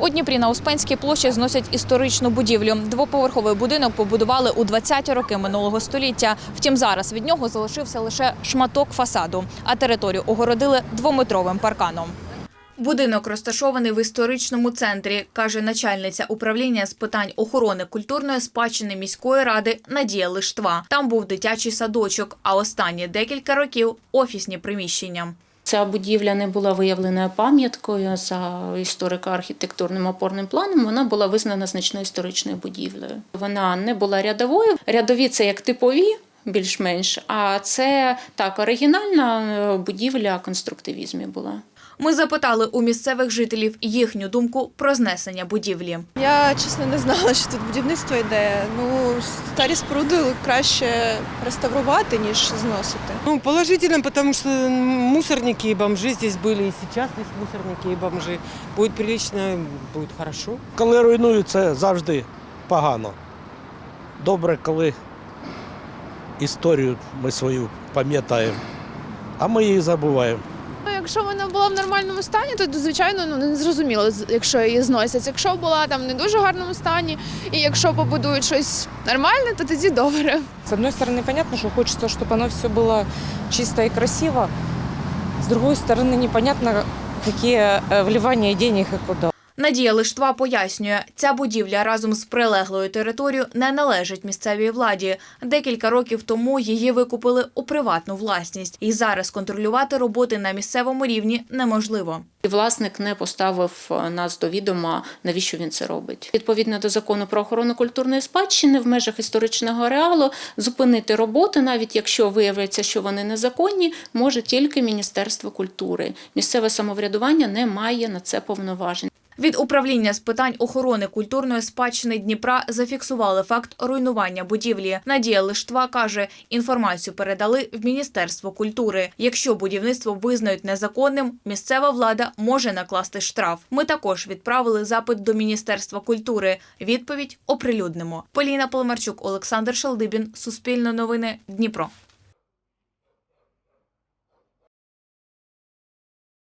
У Дніпрі на Успенській площі зносять історичну будівлю. Двоповерховий будинок побудували у 20-ті роки минулого століття. Втім, зараз від нього залишився лише шматок фасаду, а територію огородили двометровим парканом. Будинок розташований в історичному центрі, каже начальниця управління з питань охорони культурної спадщини міської ради Надія Лиштва. Там був дитячий садочок, а останні декілька років офісні приміщення. Ця будівля не була виявленою пам'яткою за історико-архітектурним опорним планом. Вона була визнана значною історичною будівлею. Вона не була рядовою. Рядові це як типові. Більш-менш, а це так оригінальна е, будівля конструктивізмі була. Ми запитали у місцевих жителів їхню думку про знесення будівлі. Я чесно не знала, що тут будівництво йде. Ну, старі споруди краще реставрувати, ніж зносити. Ну, положительно, потому что мусорники и бомжи здесь были, и сейчас здесь мусорники и бомжи. Будет прилично, будет хорошо. Коли руйнують, це завжди погано. Добре, коли історію ми свою пам'ятаємо, а ми її забуваємо. Ну, Якщо вона була в нормальному стані, то звичайно ну не зрозуміло, з- якщо її зносять. Якщо була там в не дуже гарному стані, і якщо побудують щось нормальне, то тоді добре. С одной стороны, понятно, что хочется, чтобы оно все было чисто и красиво. С другой стороны, непонятно, какие э, вливания денег и куда. Надія Лиштва пояснює, ця будівля разом з прилеглою територією не належить місцевій владі. Декілька років тому її викупили у приватну власність, і зараз контролювати роботи на місцевому рівні неможливо. Власник не поставив е, нас до відома, навіщо він це робить. Відповідно до закону про охорону культурної спадщини в межах історичного ареалу зупинити роботи, навіть якщо виявиться, що вони незаконні, може тільки Міністерство культури. Місцеве самоврядування не має на це повноважень. Від управління з питань охорони культурної спадщини Дніпра зафіксували факт руйнування будівлі. Надія Лиштва каже, інформацію передали в Міністерство культури. Якщо будівництво визнають незаконним, місцева влада може накласти штраф. Ми також відправили запит до Міністерства культури. Відповідь оприлюднимо. Поліна Поломарчук, Олександр Шалдибін, Суспільне новини, Дніпро.